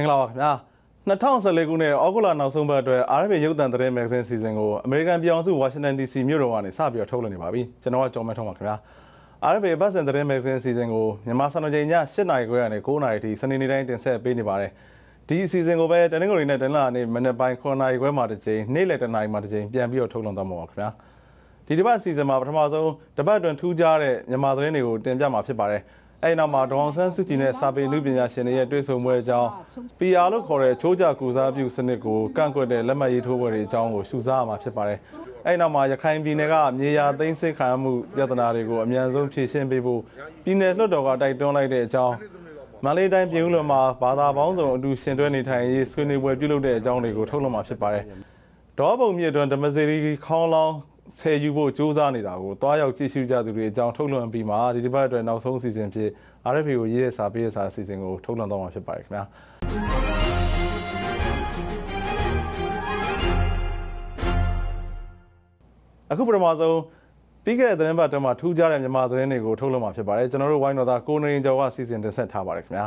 င်္ဂလာပါခင်ဗျာ2014ခုနှစ်ဩဂုတ်လနောက်ဆုံးပတ်အတွက် RFA ရုပ်သံသတင်းမဂ္ဂဇင်းစီစဉ်ကိုအမေရိကန်ပြည်အောင်စုဝါရှင်တန် DC မြို့တော်ကနေစပြီးတော့ထုတ်လွှင့်နေပါပြီကျွန်တော်ကကျော်မဲထုံးပါခင်ဗျာ RFA ဘတ်စင်သတင်းမဂ္ဂဇင်းစီစဉ်ကိုမြန်မာစံတော်ချိန်ည7:00နာရီခွဲကနေ9:00နာရီထိစနေနေ့တိုင်းတင်ဆက်ပေးနေပါတယ်ဒီအစီအစဉ်ကိုပဲတနင်္ဂနွေနဲ့တနင်္လာနေ့မနက်ပိုင်း9:00နာရီခွဲမှတစ်ချိန်နေ့လယ်10:00နာရီမှတစ်ချိန်ပြန်ပြီးတော့ထုတ်လွှင့်သွားမှာပါခင်ဗျာဒီတစ်ပတ်အစီအစဉ်မှာပထမဆုံးတစ်ပတ်အတွင်းထူးခြားတဲ့မြန်မာသတင်းတွေကိုတင်ပြမှာဖြစ်ပါတယ် အဲ့နောက်မှာဒေါအောင်ဆန်းစုကြည်နဲ့စာပေလူပညာရှင်တွေရဲ့တွေ့ဆုံပွဲအကြောင်း PR လို့ခေါ်တဲ့ချိုးကြကူစားပြုစနစ်ကိုကန့်ကွက်တဲ့လက်မှတ်ရေးထိုးပွဲတွေအကြောင်းကိုရှုစားရမှာဖြစ်ပါတယ်။အဲ့နောက်မှာရခိုင်ပြည်နယ်ကမြေယာသိမ်းဆည်းခံမှုပြဿနာတွေကိုအမြန်ဆုံးဖြေရှင်းပေးဖို့ပြည်နယ်လွှတ်တော်ကတိုက်တွန်းလိုက်တဲ့အကြောင်းမန္တလေးတိုင်းပြည်ဦးလွန်မှာဘာသာပေါင်းစုံအတူရှင်တွဲနေထိုင်ရေးဆွေးနွေးပွဲပြုလုပ်တဲ့အကြောင်းတွေကိုထုတ်လွှင့်မှာဖြစ်ပါတယ်။ဒေါ်ပုံမြင့်တွင်ဓမ္မစီရီခေါင်းလောင်း ဆယ်ယူဖို့စူးစမ်းနေတာကိုတွားရောက်ကြည့်ရှုကြသူတွေအကြောင်းထုတ်လွှင့်ပြီးမှဒီတစ်ပတ်အတွက်နောက်ဆုံးအစီအစဉ်ဖြစ် RFA ကိုရေးရစာပေးရစာအစီအစဉ်ကိုထုတ်လွှင့်တော့မှာဖြစ်ပါတယ်ခင်ဗျာအခုပထမဆုံးပြီးခဲ့တဲ့သတင်းပတ်တည်းမှာထူးခြားတဲ့မြန်မာသတင်းတွေကိုထုတ်လွှင့်မှာဖြစ်ပါတယ်ကျွန်တော်တို့ဝိုင်းတော်သားကိုနေရင်ကျော်ကစီစဉ်တင်ဆက်ထားပါတယ်ခင်ဗျာ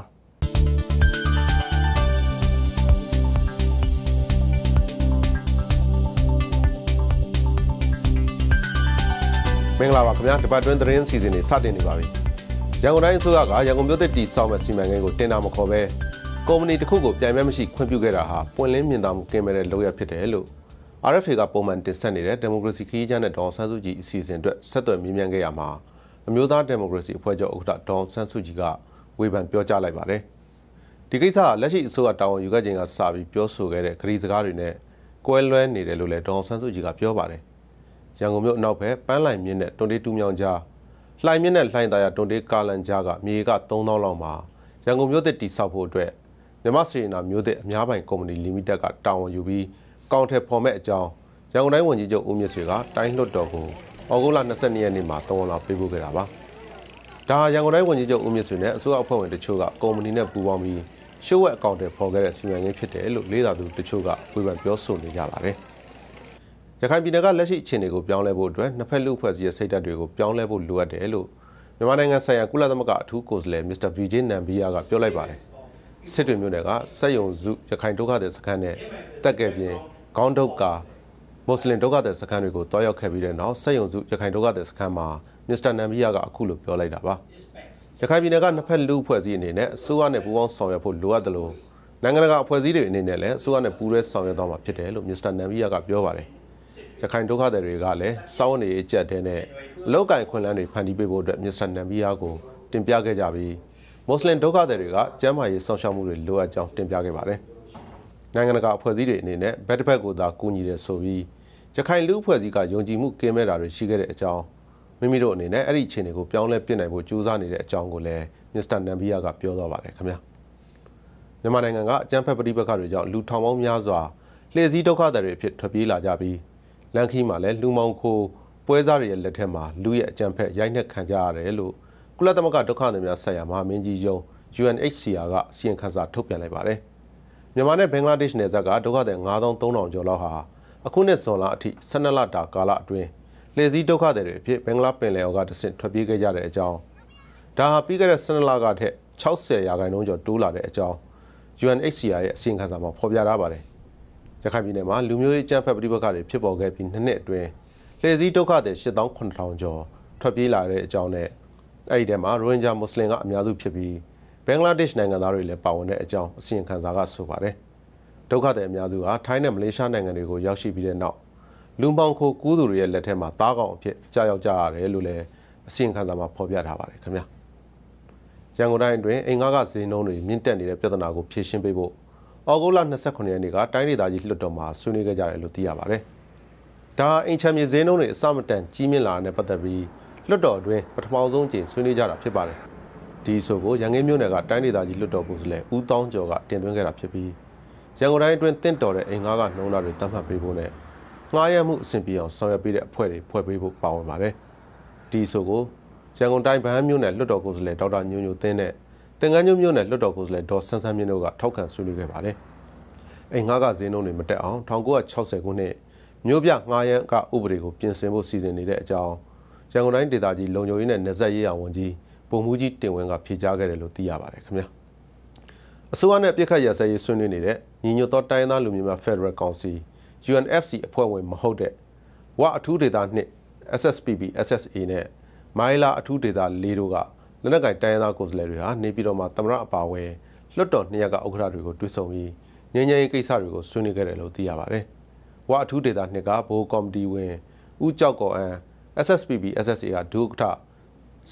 မင်္ဂလာပါခင်ဗျာဒီပတ်တွင်းသတင်းစီစဉ်တွေစတင်နေပါပြီရန်ကုန်တိုင်းအစိုးရကရန်ကုန်မြို့သစ်တီဆောက်မဲ့စီမံကိန်းကိုတင်တာမခေါ်ပဲကုမ္ပဏီတစ်ခုကိုပြိုင်မဲ့မရှိခွင့်ပြုခဲ့တာဟာပွင့်လင်းမြင်သာမှုကင်းမဲ့တဲ့လုပ်ရဖြစ်တယ်လို့ RFA ကပုံမှန်တင်ဆက်နေတဲ့ဒီမိုကရေစီခရီးကျမ်းနဲ့ဒေါ်ဆန်းစုကြည်အစီအစဉ်အတွက်ဆက်သွယ်မြင်းမြန်ခဲ့ရမှာအမျိုးသားဒီမိုကရေစီအဖွဲ့ချုပ်ဥက္ကဋ္ဌဒေါ်ဆန်းစုကြည်ကဝေဖန်ပြောကြားလိုက်ပါတယ်ဒီကိစ္စကလက်ရှိအစိုးရတာဝန်ယူခဲ့ခြင်းကစပြီးပြောဆိုခဲ့တဲ့ဂရီစကားတွေနဲ့ကွဲလွဲနေတယ်လို့လည်းဒေါ်ဆန်းစုကြည်ကပြောပါတယ် ရန်ကုန်မြို့အနောက်ဘက်ပန်းလိုင်မြင့်နဲ့တွန်တေးတူးမြောင်ကြားလှိုင်မြင့်နဲ့လှိုင်သာယာတွန်တေးကာလန်ကြားကမြေက3000လောက်မှာရန်ကုန်မြို့သစ်တိဆောက်ဖို့အတွက်မြမစေနာမြို့သစ်အများပိုင်ကုမ္ပဏီလီမိတက်ကတာဝန်ယူပြီးကောင်းထည်ဖော်မဲ့အကြောင်းရန်ကုန်တိုင်းဝန်ကြီးချုပ်ဦးမြင့်ဆွေကတိုင်းလွှတ်တော်ကိုဩဂုတ်လ22ရက်နေ့မှာတောင်းလာပေးပို့ခဲ့တာပါဒါရန်ကုန်တိုင်းဝန်ကြီးချုပ်ဦးမြင့်ဆွေနဲ့အစိုးရအဖွဲ့ဝင်တချို့ကကုမ္ပဏီနဲ့ပူးပေါင်းပြီးရှိုးဝက်အကောင့်တွေဖော်ခဲ့တဲ့စီမံကိန်းဖြစ်တယ်လို့လေးသာသူတချို့ကဝေဖန်ပြောဆိုနေကြပါတယ်။ ရခိုင်ပြည်နယ်ကလက်ရှိအခြေအနေကိုပြောင်းလဲဖို့အတွက်နှစ်ဖက်လူအဖွဲ့အစည်းရဲ့စိတ်ဓာတ်တွေကိုပြောင်းလဲဖို့လိုအပ်တယ်လို့မြန်မာနိုင်ငံဆိုင်ရာကုလသမဂ္ဂအထူးကိုယ်စားလှယ်မစ္စတာဗီဂျင်းနမ်ဘီယာကပြောလိုက်ပါတယ်စစ်တွေမြို့နယ်ကစက်ယုံစုရခိုင်ဒုက္ခသည်စခန်းနဲ့တက်ကဲပြင်ခေါင်းဒုက္ခမွတ်စလင်ဒုက္ခသည်စခန်းတွေကိုတွားရောက်ခဲ့ပြီးတဲ့နောက်စက်ယုံစုရခိုင်ဒုက္ခသည်စခန်းမှာမစ္စတာနမ်ဘီယာကအခုလိုပြောလိုက်တာပါရခိုင်ပြည်နယ်ကနှစ်ဖက်လူအဖွဲ့အစည်းအနေနဲ့အစိုးရနဲ့ပူးပေါင်းဆောင်ရွက်ဖို့လိုအပ်တယ်လို့နိုင်ငံတကာအဖွဲ့အစည်းတွေအနေနဲ့လည်းအစိုးရနဲ့ပူးရဲဆောင်ရွက်သွားမှာဖြစ်တယ်လို့မစ္စတာနမ်ဘီယာကပြောပါတယ်။ ရခိုင်ဒုက္ခသည်တွေကလည်းစောင်းနေအကျက်တဲ့နဲ့အလောက်ကင်ခွင့်လန်းတွေဖန်တီးပေးဖို့အတွက်မစ္စတာနမ်ဘီယာကိုတင်ပြခဲ့ကြပြီးမွတ်စလင်ဒုက္ခသည်တွေကကျန်းမာရေးစောင့်ရှောက်မှုတွေလိုအပ်ကြောင်းတင်ပြခဲ့ပါတယ်။နိုင်ငံတကာအဖွဲ့အစည်းတွေအနေနဲ့ဘက်တစ်ဖက်ကိုသာကူညီတယ်ဆိုပြီးရခိုင်လူအဖွဲ့အစည်းကယုံကြည်မှုကင်းမဲ့တာတွေရှိခဲ့တဲ့အကြောင်းမိမိတို့အနေနဲ့အဲ့ဒီအခြေအနေကိုပြောင်းလဲပြင်နိုင်ဖို့ကြိုးစားနေတဲ့အကြောင်းကိုလည်းမစ္စတာနမ်ဘီယာကပြောသွားပါတယ်ခင်ဗျာ။မြန်မာနိုင်ငံကအကြမ်းဖက်ပဋိပက္ခတွေကြောင့်လူထောင်ပေါင်းများစွာလှည့်စည်းဒုက္ခသည်တွေဖြစ်ထွက်ပြေးလာကြပြီး လန်ခီမှာလည်းလူမောင်ခိုပွဲစားတွေရဲ့လက်ထက်မှာလူရဲ့အကြံဖက်ရိုက်နှက်ခံကြရတယ်လို့ကုလသမဂ္ဂဒုက္ခသည်များဆိုင်ရာမဟာမင်းကြီးယုံ UNHCR ကအစီရင်ခံစာထုတ်ပြန်လိုက်ပါတယ်။မြန်မာနဲ့ဘင်္ဂလားဒေ့ရှ်နယ်စပ်ကဒုက္ခသည်9300ကျော်လောက်ဟာအခုနှစ်ဇွန်လအထိ12လတာကာလအတွင်းလေစည်းဒုက္ခသည်တွေအဖြစ်ဘင်္ဂလားပင်လယ်အော်ကတဆင့်ထွက်ပြေးခဲ့ကြတဲ့အကြောင်းဒါဟာပြီးခဲ့တဲ့12လကထက်60ရာခိုင်နှုန်းကျော်တိုးလာတဲ့အကြောင်း UNHCR ရဲ့အစီရင်ခံစာမှာဖော်ပြထားပါတယ် ရခိုင်ပြည်နယ်မှာလူမျိုးရေးကြမ်းဖက်ပဋိပက္ခတွေဖြစ်ပေါ်ခဲ့ပြီးနှစ်နှစ်အတွင်းလှည့်စည်းဒုက္ခသည်18000ကျော်ထွက်ပြေးလာတဲ့အကြောင်းနဲ့အဲ့ဒီထဲမှာရိုဟင်ဂျာမွတ်စလင်ကအများစုဖြစ်ပြီးဘင်္ဂလားဒေ့ရှ်နိုင်ငံသားတွေလည်းပါဝင်တဲ့အကြောင်းအစီရင်ခံစာကဆိုပါတယ်ဒုက္ခသည်အများစုဟာထိုင်းနဲ့မလေးရှားနိုင်ငံတွေကိုရောက်ရှိပြီးတဲ့နောက်လူပေါင်းခိုကူးသူတွေရဲ့လက်ထက်မှာတားကောင်အဖြစ်ကြာရောက်ကြရတယ်လို့လည်းအစီရင်ခံစာမှာဖော်ပြထားပါတယ်ခင်ဗျာရန်ကုန်တိုင်းအတွင်းအင်္ဂါကဈေးနှုန်းတွေမြင့်တက်နေတဲ့ပြဿနာကိုဖြေရှင်းပေးဖို့။ ဩဂုတ်လ29ရက်နေ့ကတိုင်းဒေသကြီးလွှတ်တော်မှာဆွေးနွေးခဲ့ကြတယ်လို့သိရပါတယ်။ဒါအင်ချမ်းမြေဈေးနှုန်းတွေအစမတန်ကြီးမြင့်လာတဲ့ပတ်သက်ပြီးလွှတ်တော်အတွင်းပထမဆုံးကြိမ်ဆွေးနွေးကြတာဖြစ်ပါတယ်။ဒီဆိုကိုရန်ကုန်မြို့နယ်ကတိုင်းဒေသကြီးလွှတ်တော်ကိုယ်စားလှယ်ဦးတောင်းကျော်ကတင်သွင်းခဲ့တာဖြစ်ပြီးရန်ကုန်တိုင်းအတွင်းတင့်တော်တဲ့အိမ်ငါးကနှုံးသားတွေတတ်မှတ်ပေးဖို့နဲ့ငှားရမ်းမှုအဆင်ပြေအောင်ဆောင်ရွက်ပေးတဲ့အဖွဲ့တွေဖွဲ့ပေးဖို့ပါဝင်ပါတယ်။ဒီဆိုကိုရန်ကုန်တိုင်းဗဟန်းမြို့နယ်လွှတ်တော်ကိုယ်စားလှယ်ဒေါက်တာညိုညိုသင်းနဲ့ တင်ကန်းညုံမြို့နယ်လွှတ်တော်ကိုယ်စားလှယ်ဒေါ်ဆန်းဆန်းမြင့်တို့ကထောက်ခံဆွေးနွေးခဲ့ပါတယ်။အိမ်ငှားကဈေးနှုန်းတွေမတက်အောင်1960ခုနှစ်မြို့ပြငှားရမ်းကဥပဒေကိုပြင်ဆင်ဖို့စီစဉ်နေတဲ့အကြောင်းရန်ကုန်တိုင်းဒေသကြီးလုံခြုံရေးနဲ့နေဆက်ရေးအောင်ဝန်ကြီးပုံမှုကြီးတင်ဝင်းကဖြေကြားခဲ့တယ်လို့သိရပါတယ်ခင်ဗျာ။အစိုးရနဲ့ပြည်ခတ်ရစရေးဆွေးနွေးနေတဲ့ညီညွတ်သောတိုင်းသားလူမျိုးများ Federal Council UNFC အဖွဲ့ဝင်မဟုတ်တဲ့ဝအထူးဒေသနှစ် SSPB SSA နဲ့မိုင်းလာအထူးဒေသ၄တို့က လက်နက်ကင်တိုင်းသားကိုယ်စားလှယ်တွေဟာနေပြည်တော်မှာသမရအပါဝဲလွတ်တော်နှစ်ရက်ကဥက္ကဋ္ဌတွေကိုတွေ့ဆုံပြီးငြိမ်းချမ်းရေးကိစ္စတွေကိုဆွေးနွေးခဲ့တယ်လို့သိရပါတယ်။ဝအထူးဒေသနှစ်ကဘိုးကော်မတီဝင်ဦးကြောက်ကော်အန် SSPB SSA ကဒုဥက္ကဋ္ဌ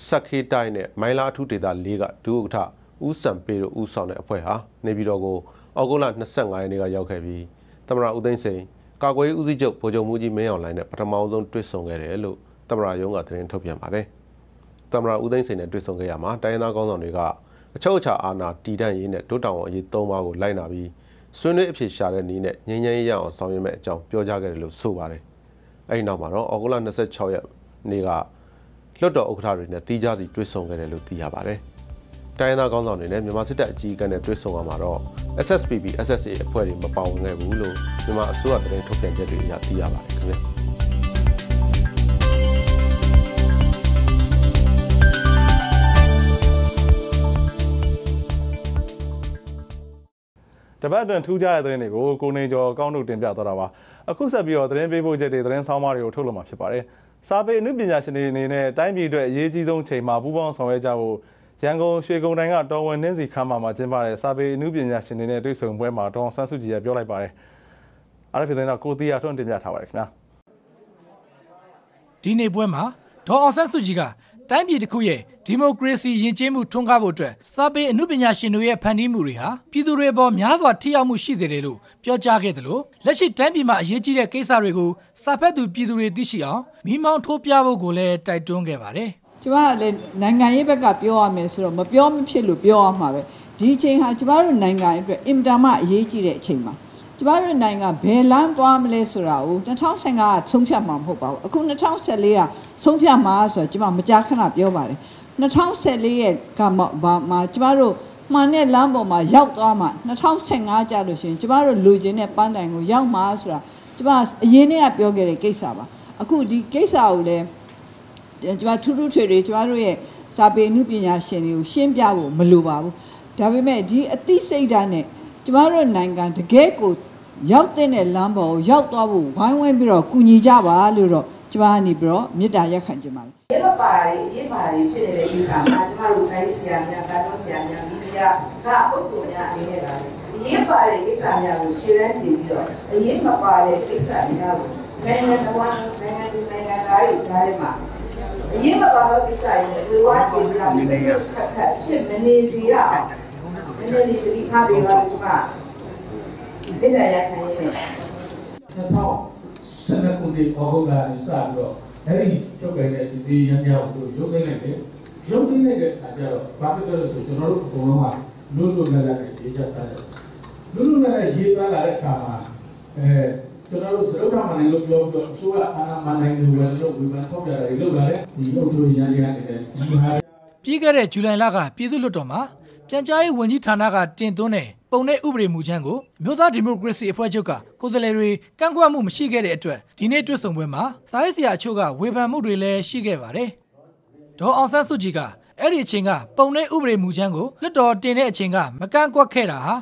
စက်ခေးတိုင်းနဲ့မိုင်းလာအထူးဒေသ၄ကဒုဥက္ကဋ္ဌဦးစံပေတို့ဦးဆောင်တဲ့အဖွဲ့ဟာနေပြည်တော်ကိုအောက်တိုဘာ25ရက်နေ့ကရောက်ခဲ့ပြီးသမရဦးသိန်းစိန်ကာကွယ်ရေးဦးစီးချုပ်ဗိုလ်ချုပ်မှုကြီးမင်းအောင်လှိုင်နဲ့ပထမဆုံးတွေ့ဆုံခဲ့တယ်လို့သမရရုံးကသတင်းထုတ်ပြန်ပါတယ်။ သမရဦးသိန်းစိန်နဲ့တွေ့ဆုံခဲ့ရမှာတိုင်းရင်းသားကောင်းဆောင်တွေကအချုပ်အခြာအာဏာတည်တံ့ရေးနဲ့ဒုတောင်အရေး၃ပါးကိုလိုက်နာပြီးဆွေးနွေးအဖြေရှာတဲ့နည်းနဲ့ငြိမ်းချမ်းရေးရအောင်ဆောင်ရွက်မဲ့အကြောင်းပြောကြားခဲ့တယ်လို့ဆိုပါတယ်။အဲဒီနောက်မှာတော့အောက်တိုဘာ26ရက်နေ့ကလွတ်တော်ဥက္ကဋ္ဌတွေနဲ့တီးခြားစီတွေ့ဆုံခဲ့တယ်လို့သိရပါတယ်။တိုင်းသားကောင်းဆောင်တွေနဲ့မြန်မာစစ်တပ်အကြီးအကဲနဲ့တွေ့ဆုံရမှာတော့ SSPB SSA အဖွဲ့တွေမပါဝင်ခဲ့ဘူးလို့မြန်မာအစိုးရသတင်းထုတ်ပြန်ချက်တွေအရသိရပါတယ်ခင်ဗျာ။ တပတ်အတွင်းထူးခြားတဲ့သတင်းတွေကိုကိုနေကျော်ကောင်းတို့တင်ပြသွားတာပါအခုဆက်ပြီးတော့သတင်းပေးပို့ချက်တွေသတင်းဆောင်မတွေကိုထုတ်လွှင့်မှာဖြစ်ပါတယ်စာပေအနုပညာရှင်တွေအနေနဲ့တိုင်းပြည်အတွက်အရေးကြီးဆုံးချိန်မှာပူးပေါင်းဆောင်ရွက်ကြဖို့ရန်ကုန်ရွှေကုန်တိုင်းကတော်ဝင်နှင်းစီခမ်းမှာမှာကျင်းပတဲ့စာပေအနုပညာရှင်တွေနဲ့တွေ့ဆုံပွဲမှာဒေါန်ဆန်းစုကြည်ကပြောလိုက်ပါတယ်အားရဖြစ်တဲ့တော့ကိုတီယာထွန်းတင်ပြထားပါတယ်ခင်ဗျာဒီနေ့ပွဲမှာဒေါ်အောင်ဆန်းစုကြည်က တိုင်းပြည်တစ်ခုရဲ့ဒီမိုကရေစီယဉ်ကျေးမှုထွန်းကားဖို့အတွက်စာပေအမှုပညာရှင်တွေရဲ့ဖန်တီးမှုတွေဟာပြည်သူတွေပေါ်များစွာထိရောက်မှုရှိစေတယ်လို့ပြောကြားခဲ့တယ်လို့လက်ရှိတိုင်းပြည်မှာအရေးကြီးတဲ့ကိစ္စတွေကိုစာဖက်သူပြည်သူတွေသိရှိအောင်မိမောင်းထိုးပြဖို့ကိုလည်းတိုက်တွန်းခဲ့ပါတယ်ကျမကလည်းနိုင်ငံရေးဘက်ကပြောရမယ်ဆိုတော့မပြောမဖြစ်လို့ပြောရမှာပဲဒီအချိန်ဟာကျမတို့နိုင်ငံအတွက်အင်တာမအရေးကြီးတဲ့အချိန်ပါ ကျမတို့နိုင်ငံဘယ်လမ်းသွားမလဲဆိုတာကို2015ကဆုံးဖြတ်မှာမဟုတ်ပါဘူးအခု2014ကဆုံးဖြတ်မှာဆိုတော့ကျမမကြာခဏပြောပါတယ်2014ရဲ့ကမှဘာမှကျမတို့မှန်တဲ့လမ်းပေါ်မှာရောက်သွားမှ2015ကျလို့ရှိရင်ကျမတို့လူချင်းတဲ့ပန်းတိုင်ကိုရောက်မှာဆိုတာကျမအရင်တည်းကပြောခဲ့တဲ့ကိစ္စပါအခုဒီကိစ္စကိုလည်းကျမထူးထူးထွေတွေကျမတို့ရဲ့စာပေအမှုပညာရှင်တွေကိုရှင်းပြဖို့မလိုပါဘူးဒါပေမဲ့ဒီအသိစိတ်ဓာတ်နဲ့ကျမတို့နိုင်ငံတကယ်ကို ရောက်တဲ့လမ်းပေါ်ကိုရောက်သွားဖို့ဝိုင်းဝန်းပြီးတော့ကူညီကြပါလို့တော့ကျမကနေပြီးတော့မေတ္တာရက်ခံချင်ပါတယ်ရေမပါရီရေပါရီဖြစ်နေတဲ့ကိစ္စမှာကျမတို့ဆိုင်ဆရာများကာတော့ဆရာများမိဖုရားကအပုဂ္ဂိုလ်များအနေနဲ့လာတယ်ရေပါရီကိစ္စများကိုရှင်းလင်းပြီးပြီးတော့အရေးမပါတဲ့ကိစ္စများကိုနိုင်ငံတော်နိုင်ငံသူနိုင်ငံသားတွေကြားထဲမှာအရေးမပါတဲ့ကိစ္စတွေဝေဝါးတင်လာပြီးတော့ခက်ခက်ဖြစ်မနေစီရအောင်နည်းနည်းလေးတိထားပေးပါကျမ မေတ္တာရက်ခံရင်းနဲ့2012ခုနှစ်ဩဂုတ်လစပြီးတော့အဲ့ဒီကြောက်ကတဲ့စီစီရမ်းကြောက်ကိုရုပ်သိမ်းလိုက်တယ်ရုပ်သိမ်းလိုက်တဲ့အခါကျတော့ဘာဖြစ်လဲဆိုကျွန်တော်တို့အကုန်လုံးကလွတ်လွတ်လပ်လပ်နဲ့ရေးချက်သားတယ်လွတ်လွတ်လပ်လပ်ရေးသားလာတဲ့အခါမှာအဲကျွန်တော်တို့သရုပ်ထမနိုင်လို့ပြောပြီးတော့အစိုးရအာဏာမနိုင်လို့လည်းလို့ဝေဖန်ထောက်ပြတာတွေလုပ်လာတယ်ဒီအုပ်ချုပ်ရေးရန်ရန်နေတဲ့ဒီဟာပြီးခဲ့တဲ့ဇူလိုင်လကပြည်သူ့လွှတ်တော်မှာပြန်ကြားရေးဝန်ကြီးဌာနကတင်သွင်းတဲ့ ပုံနဲ့ဥပဒေမူချမ်းကိုအမျိုးသားဒီမိုကရေစီအဖွဲ့ချုပ်ကကိုယ်စားလှယ်တွေကန့်ကွက်မှုမရှိခဲ့တဲ့အတွက်ဒီနေ့တွေ့ဆုံပွဲမှာစာရေးဆရာအချို့ကဝေဖန်မှုတွေလည်းရှိခဲ့ပါတယ်။ဒေါ်အောင်ဆန်းစုကြည်ကအဲ့ဒီအချိန်ကပုံနဲ့ဥပဒေမူချမ်းကိုလွှတ်တော်တင်တဲ့အချိန်ကမကန့်ကွက်ခဲ့တာဟာ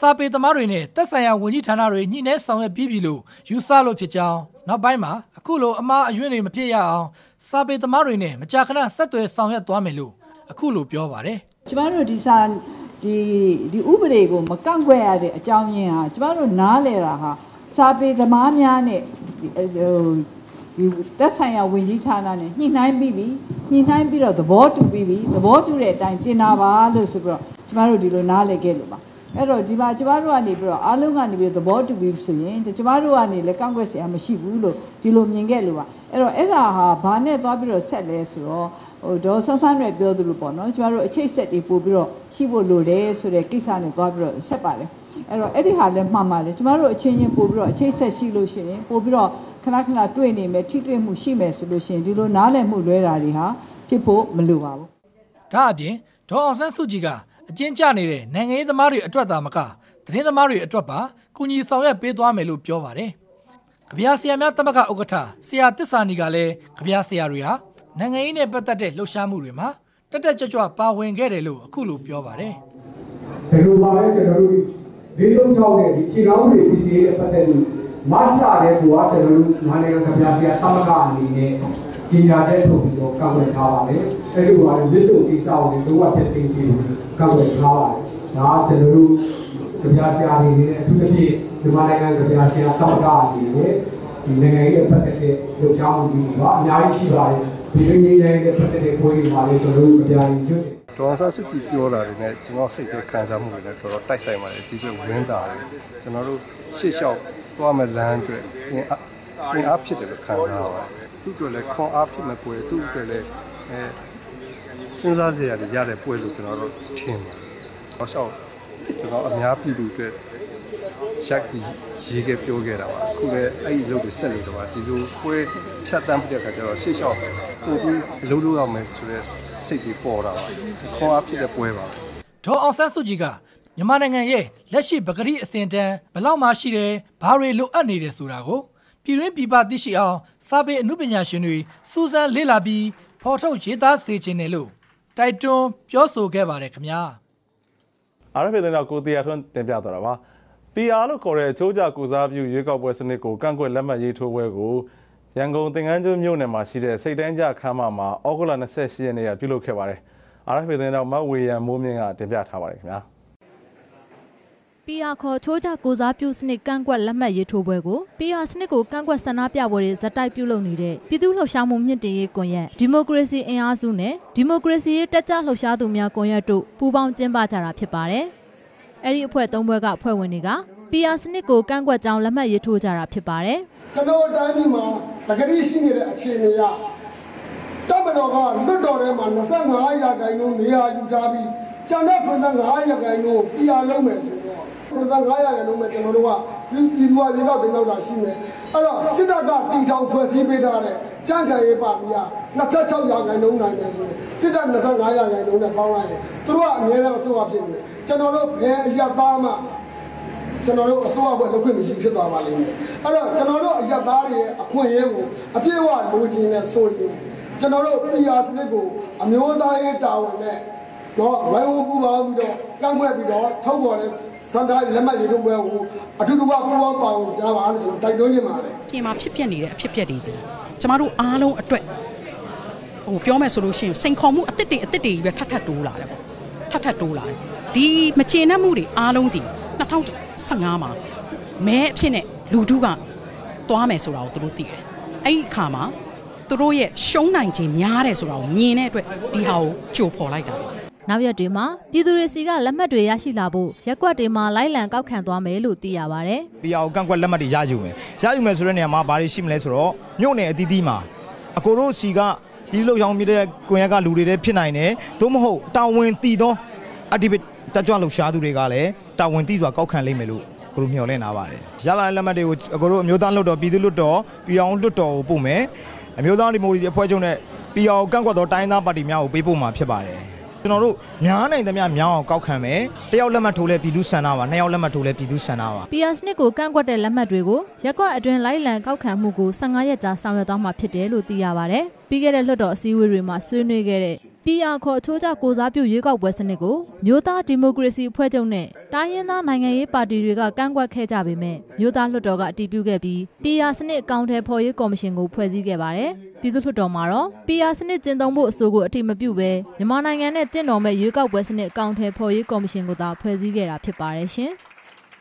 စာပေသမားတွေနဲ့တက်ဆိုင်ရာဝန်ကြီးဌာနတွေညှိနှဲဆောင်ရွက်ပြီးပြီလို့ယူဆလို့ဖြစ်ကြောင်းနောက်ပိုင်းမှာအခုလိုအမှားအယွင်းတွေမဖြစ်ရအောင်စာပေသမားတွေနဲ့မကြာခဏဆက်သွယ်ဆောင်ရွက်သွားမယ်လို့အခုလိုပြောပါတယ်ကျမတို့ဒီစာ ဒီဒီဥပဒေကိုမကန့်ကွက်ရတဲ့အကြောင်းရင်းဟာကျမတို့နားလည်တာဟာစာပေသမားများနဲ့ဟိုဒီတက်ဆိုင်ရာဝင်ကြီးဌာနနဲ့ညှိနှိုင်းပြီးပြီညှိနှိုင်းပြီးတော့သဘောတူပြီးပြီသဘောတူတဲ့အတိုင်းတင်တာပါလို့ဆိုပြီးတော့ကျမတို့ဒီလိုနားလည်ခဲ့လို့ပါအဲ့တော့ဒီမှာကျမတို့ကနေပြီးတော့အားလုံးကနေပြီးသဘောတူပြီးဆိုရင်ကျမတို့ကနေလည်းကောက်ွက်စရာမရှိဘူးလို့ဒီလိုမြင်ခဲ့လို့ပါအဲ့တော့အဲ့ဒါဟာဘာနဲ့သွားပြီးတော့ဆက်လဲဆိုတော့ ဟိုဒေါ်ဆန်းဆန်းရွယ်ပြောသလိုပေါ့နော်ကျမတို့အချိတ်ဆက်တွေပို့ပြီးတော့ရှိဖို့လိုတယ်ဆိုတဲ့ကိစ္စနဲ့သွားပြီးတော့ဆက်ပါတယ်အဲ့တော့အဲ့ဒီဟာလည်းမှန်ပါတယ်ကျမတို့အချင်းချင်းပို့ပြီးတော့အချိတ်ဆက်ရှိလို့ရှိရင်ပို့ပြီးတော့ခဏခဏတွေ့နေမယ်ထိတွေ့မှုရှိမယ်ဆိုလို့ရှိရင်ဒီလိုနားလည်မှုလွဲတာတွေဟာဖြစ်ဖို့မလိုပါဘူးဒါအပြင်ဒေါ်အောင်ဆန်းစုကြည်ကအကျဉ်းကျနေတဲ့နိုင်ငံရေးသမားတွေအတွက်သာမကသတင်းသမားတွေအတွက်ပါကုညီဆောင်ရွက်ပေးသွားမယ်လို့ပြောပါတယ်။ကြပြာဆရာများတမကဥက္ကဋ္ဌဆရာတစ္ဆာနီကလည်းကြပြာဆရာတွေဟာ နိုင်ငံရေးနဲ့ပတ်သက်တဲ့လှုပ်ရှားမှုတွေမှာတက်တက်ကြွကြွပါဝင်ခဲ့တယ်လို့အခုလိုပြောပါတယ်။။တဒီလိုပါလဲကျွန်တော်တို့လေးလုံးချောင်းနဲ့ဒီခြေကောင်းတွေပြည်စီရဲ့ပတ်သက်လို့မဆာတဲ့ကွာကျွန်တော်တို့မန္တလေးကဗျာဆရာတမကအနေနဲ့ဒီညာတဲ့ထုတ်ပြီးတော့ကောက်ွယ်ထားပါတယ်အဲ့လိုပါလေဝိစုကိစ္စကိုတော့ဝတ်သိမ်းပြီးကောက်ွယ်ထားပါတယ်ဒါကျွန်တော်တို့ကြပြဆရာတွေနဲ့အထူးသဖြင့်ဒီမနိုင်ငံကြပြဆရာတောက်တာအနေနဲ့ဒီနိုင်ငံရေးပတ်သက်တဲ့လှုပ်ရှားမှုတွေကအများကြီးရှိပါတယ် ဒီလိုငြိမ်းချမ်းရေးပတ်သက်တဲ့ပွဲတွေမှာလည်းကျွန်တော်တို့ကြပြရင်ကျွတ်ဒေါ်ဆာစုကြည်ပြောတာတွေနဲ့ကျွန်တော်စိတ်ထဲခံစားမှုတွေလည်းတော်တော်တိုက်ဆိုင်ပါတယ်ဒီကျဝင်းတာတွေကျွန်တော်တို့ရှေ့လျှောက်သွားမဲ့လမ်းအတွက်အင်အားအင်အားဖြစ်တယ်လို့ခံစားရပါတယ်သူ့အတွက်လည်းခွန်အားဖြစ်မဲ့ပွဲသူ့အတွက်လည်းအဲစဉ်းစားစရာတွေရတဲ့ပွဲလို့ကျွန်တော်တို့ထင်ပါတယ်။တော့ရှောက်ကျွန်တော်အများပြည်သူအတွက် ရက်ပြီးရေးခဲ့ပြောခဲ့တာပါအခုလည်းအဲ့ဒီလုပ်တွေဆက်နေတော့ဒီလိုပွဲဖြတ်တန်းပြတဲ့ခါကျတော့ရှေ့လျှောက်ပို့ပြီးအလုပ်လုပ်ရမယ်ဆိုတဲ့စိတ်ကြီးပေါ်တာပါခွန်အားဖြစ်တဲ့ပွဲပါဒေါ်အောင်ဆန်းစုကြည်ကမြန်မာနိုင်ငံရဲ့လက်ရှိပကတိအစဉ်တန်းဘယ်လောက်မှရှိတယ်ဘာတွေလိုအပ်နေတယ်ဆိုတာကိုပြည်တွင်းပြည်ပသိရှိအောင်စာပေအမှုပညာရှင်တွေစူးစမ်းလေ့လာပြီးဖော်ထုတ်ရေးသားစေခြင်းတယ်လို့တိုက်တွန်းပြောဆိုခဲ့ပါတယ်ခင်ဗျာ RFA သတင်းတော့ကိုတီယာထွန်းတင်ပြသွားတာပါ PR လို့ခေါ်တဲ့အချိုးကျကိုစားပြုရွေးကောက်ပွဲစနစ်ကိုကန့်ကွက်လက်မှတ်ရေးထိုးပွဲကိုရန်ကုန်သင်္ကန်းကျွန်းမြို့နယ်မှာရှိတဲ့စိတ်တန်းကြခမ်းမမှာဩဂုတ်လ28ရက်နေ့ကပြုလုပ်ခဲ့ပါတယ် RFA သတင်းတော့မတ်ဝေယံမိုးမြင့်ကတင်ပြထားပါတယ်ခင်ဗျာ PR ခေါ်ချိုးကြကိုစားပြုစနစ်ကန့်ကွက်လက်မှတ်ရေးထိုးပွဲကို PR စနစ်ကိုကန့်ကွက်ဆန္ဒပြပွဲတွေဇက်တိုက်ပြုလုပ်နေတဲ့ပြည်သူ့လှုပ်ရှားမှုမြင့်တင်ရေးကွန်ရက်ဒီမိုကရေစီအင်အားစုနဲ့ဒီမိုကရေစီရေးတက်ကြွလှုပ်ရှားသူများကွန်ရက်တို့ပူးပေါင်းကျင်းပကြတာဖြစ်ပါတယ်။ အဲ့ဒီအဖွဲ့သုံးဘွဲကအဖွဲ့ဝင်တွေက PR စနစ်ကိုကန့်ကွက်ကြောင်းလက်မှတ်ရေးထိုးကြတာဖြစ်ပါတယ်။ကျွန်တော်တိုင်းပြည်မှာပကတိရှိနေတဲ့အခြေအနေရတပ်မတော်ကလွတ်တော်ထဲမှာ25ရာခိုင်နှုန်းနေရာယူထားပြီးကျန်တဲ့95ရာခိုင်နှုန်းပြာလုံးမယ်ဆိုတော့95ရာခိုင်နှုန်းပဲကျွန်တော်တို့ကပြည်သူ့ရေကောက်တင်တော့တာရှိမယ်အဲ့တော့စစ်တပ်ကတီထောင်ဖွဲ့စည်းပေးထားတဲ့ကြံ့ခိုင်ရေးပါတီက26ရာခိုင်နှုန်းနိုင်တယ်ဆိုရင်စစ်တပ်25ရာခိုင်နှုန်းနဲ့ပေါင်းလိုက်ရင်သူတို့ကအများနဲ့အစိုးရဖြစ်နေတယ် ကျွန်တော်တို့ဘယ်အရက်သားမှကျွန်တော်တို့အစိုးရဘက်လုပ်ခွင့်မရှိဖြစ်သွားပါလိမ့်မယ်အဲ့တော့ကျွန်တော်တို့အရက်သားတွေရဲ့အခွင့်အရေးကိုအပြည့်အဝလိုချင်နေဆိုရင်ကျွန်တော်တို့ PR စနစ်ကိုအမျိုးသားရေးတာဝန်နဲ့တော့ဝိုင်းဝန်းပူပေါင်းပြီးတော့ကန့်ကွက်ပြီးတော့ထုတ်ပေါ်တဲ့စန္ဒလက်မှတ်ရေးထုတ်ပွဲကိုအထူးတူပူပေါင်းပါဝင်ကြပါလို့ကျွန်တော်တိုက်တွန်းချင်ပါတယ်ပြင်မှာဖြစ်ပျက်နေတဲ့အဖြစ်ပျက်တွေဒီကျမတို့အားလုံးအတွက်ဟိုပြောမယ်ဆိုလို့ရှိရင်စိန်ခေါ်မှုအစ်စ်တွေအစ်စ်တွေကြီးပဲထပ်ထပ်တိုးလာတယ်ပေါ့ထပ်ထပ်တိုးလာတယ် ဒီမကျေနပ်မှုတွေအားလုံးဒီ2015မှာမဲအဖြစ်နဲ့လူထုကသွားမယ်ဆိုတာကိုသူတို့သိတယ်အဲ့ဒီအခါမှာသူတို့ရဲ့ရှုံးနိုင်ခြင်းများတယ်ဆိုတာကိုမြင်တဲ့အတွက်ဒီဟာကိုကြိုဖော်လိုက်တာနောက်ရက်တွေမှာပြည်သူတွေစီကလက်မှတ်တွေရရှိလာဖို့ရက်ကွက်တွေမှာလိုက်လံကောက်ခံသွားမယ်လို့သိရပါဗျ။ပြအောင်ကန့်ကွက်လက်မှတ်တွေရယူမယ်ရယူမယ်ဆိုတဲ့နေရာမှာဘာတွေရှိမလဲဆိုတော့မြို့နယ်အသီးသီးမှာအကိုတို့စီကဒီလှုပ်ဆောင်မြတဲ့ကွန်ရက်ကလူတွေလည်းဖြစ်နိုင်တယ်သို့မဟုတ်တာဝန်တည်သောအဒီဘစ် တက်ကြွလှုပ်ရှားသူတွေကလည်းတာဝန်တည်စွာကောက်ခံလိမ့်မယ်လို့ကိုတို့မျှော်လင့်နာပါတယ်ရလာတဲ့လက်မှတ်တွေကိုအကိုတို့အမျိုးသားလွှတ်တော်ပြည်သူ့လွှတ်တော်ပြည်အောင်လွှတ်တော်ကိုပို့မယ်အမျိုးသားဒီမိုကရေစီအဖွဲ့ချုပ်နဲ့ပြည်အောင်ကန့်ကွက်သောတိုင်းသားပါတီများကိုပေးပို့မှာဖြစ်ပါတယ်ကျွန်တော်တို့များနိုင်သမျှများအောင်ကောက်ခံမယ်တယောက်လက်မှတ်ထိုးလဲပြည်သူ့ဆန္ဒပါနှစ်ယောက်လက်မှတ်ထိုးလဲပြည်သူ့ဆန္ဒပါ PR စနစ်ကိုကန့်ကွက်တဲ့လက်မှတ်တွေကိုရက်ကွက်အတွင်းလိုက်လံကောက်ခံမှုကို15ရက်ကြာဆောင်ရွက်သွားမှာဖြစ်တယ်လို့သိရပါတယ်။ပြီးခဲ့တဲ့လွှတ်တော်အစည်းအဝေးတွေမှာဆွေးနွေးခဲ့တဲ့ PR ခေါ်အချိုးကျကိုစားပြုရွေးကောက်ပွဲစနစ်ကိုမြို့သားဒီမိုကရေစီအဖွဲ့ချုပ်နဲ့တိုင်းရင်းသားနိုင်ငံရေးပါတီတွေကကန့်ကွက်ခဲ့ကြပေမဲ့မြို့သားလွှတ်တော်ကအတည်ပြုခဲ့ပြီး PR စနစ်အကောင့်ထဲဖော်ရေးကော်မရှင်ကိုဖွဲ့စည်းခဲ့ပါတယ်။ပြည်သူ့လွှတ်တော်မှာတော့ PR စနစ်ကျင့်သုံးဖို့အဆိုကိုအတိမပြုဘဲမြန်မာနိုင်ငံနဲ့တင့်တော်မဲ့ရွေးကောက်ပွဲစနစ်အကောင့်ထဲဖော်ရေးကော်မရှင်ကိုသာဖွဲ့စည်းခဲ့တာဖြစ်ပါတယ်ရှင်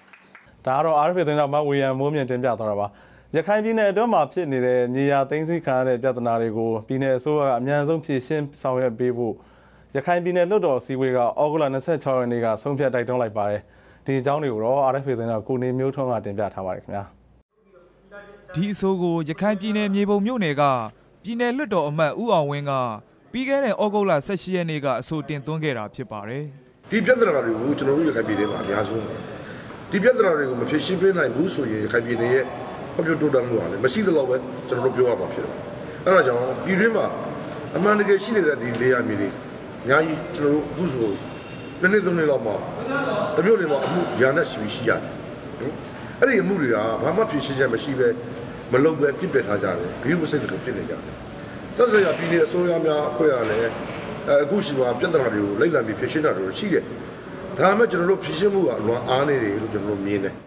။ဒါကတော့ RFA သတင်းတော့မဝေယံမိုးမြင့်တင်ပြသွားတာပါ ရခိုင်ပြည်နယ်အတွင်းမှာဖြစ်နေတဲ့မြေယာသိမ်းဆည်းခံရတဲ့ပြဿနာတွေကိုပြည်내အစိုးရကအမြန်ဆုံးဖြေရှင်းဆောင်ရွက်ပေးဖို့ရခိုင်ပြည်နယ်လွှတ်တော်အစည်းအဝေးကဩဂုတ်လ26ရက်နေ့ကဆုံးဖြတ်တိုက်တွန်းလိုက်ပါတယ်ဒီအကြောင်းတွေကိုတော့ RFA သတင်းတော့ကိုနေမျိုးထွန်းကတင်ပြထားပါတယ်ခင်ဗျာဒီအဆိုကိုရခိုင်ပြည်နယ်မြေပုံမြို့နယ်ကပြည်နယ်လွှတ်တော်အမတ်ဦးအောင်ဝင်းကပြီးခဲ့တဲ့ဩဂုတ်လ18ရက်နေ့ကအဆိုတင်သွင်းခဲ့တာဖြစ်ပါတယ်ဒီပြဿနာတွေကိုကျွန်တော်တို့ရခိုင်ပြည်နယ်မှာအများဆုံးဒီပြဿနာတွေကိုမဖြေရှင်းပေးနိုင်ဘူးဆိုရင်ရခိုင်ပြည်နယ်ရဲ့ ဖွံ့ဖြိုးတိုးတက်မှုဟာလည်းမရှိသလောက်ပဲကျွန်တော်တို့ပြောရမှာဖြစ်တယ်။အဲဒါကြောင့်ပြည်တွင်းမှာအမှန်တကယ်ရှိနေတဲ့ဒီလေယာမြေတွေအများကြီးကျွန်တော်တို့အခုဆိုနှစ်နှစ်သုံးနှစ်လောက်မှာတမျိုးတွေမှာအမှုရာနဲ့ရှိရှိရတယ်။နော်အဲ့ဒီအမှုတွေကဘာမှဖြေရှင်းချက်မရှိပဲမလုပ်ပဲပြစ်ပယ်ထားကြတယ်။ဂရုမစိုက်တဲ့လိုဖြစ်နေကြတယ်။သက်ဆိုင်ရာပြည်နယ်အစိုးရများအဖွဲ့ရလည်းအဲအခုရှိမှာပြဿနာတွေကိုလိုက်လံပြီးဖြေရှင်းတာတွေရှိတယ်။ဒါပေမဲ့ကျွန်တော်တို့ဖြစ်ရှင်းမှုကလွန်အားနေတယ်လို့ကျွန်တော်တို့မြင်တယ်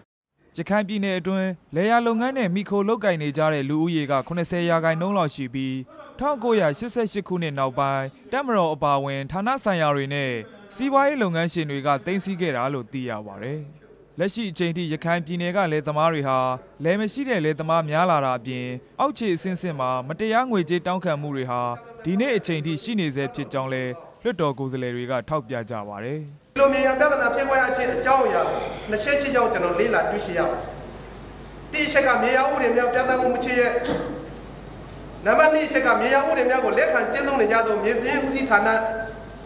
ရခိုင်ပြည်နယ်အတွင်းလေယာလုပ်ငန်းနဲ့မိခိုလုတ်ကင်နေကြတဲ့လူဦးရေက80ရာခိုင်နှုန်းလောက်ရှိပြီး1988ခုနှစ်နောက်ပိုင်းတက်မတော်အပါအဝင်ဌာနဆိုင်ရာတွေနဲ့စီးပွားရေးလုပ်ငန်းရှင်တွေကတင်စီခဲ့တာလို့သိရပါတယ်။လက်ရှိအချိန်ထိရခိုင်ပြည်နယ်ကလယ်သမားတွေဟာလယ်မရှိတဲ့လယ်သမားများလာတာအပြင် အောက်ခြေအဆင့်ဆင့်မှာမတရားငွေကြေးတောင်းခံမှုတွေဟာဒီနေ့အချိန်ထိရှိနေဆဲဖြစ်ကြောင်းလဲလွှတ်တော်ကိုယ်စားလှယ်တွေကထောက်ပြကြပါတယ်။ဒီ လိုမြေယာပြဿနာဖြစ်ခွင့်အချင်းအကြောင်းအရာနှစ်ချက်ချင်းကြောင့်ကျွန်တော်လေးလာတွေ့ရှိရပါတယ်။ဒီအချက်ကမြေယာဥပဒေများပြဿနာမှုမချေရဲ့နံပါတ်2အချက်ကမြေယာဥပဒေများကိုလက်ခံကျင့်သုံးနေကြသောမြေစင်းဦးစီးဌာန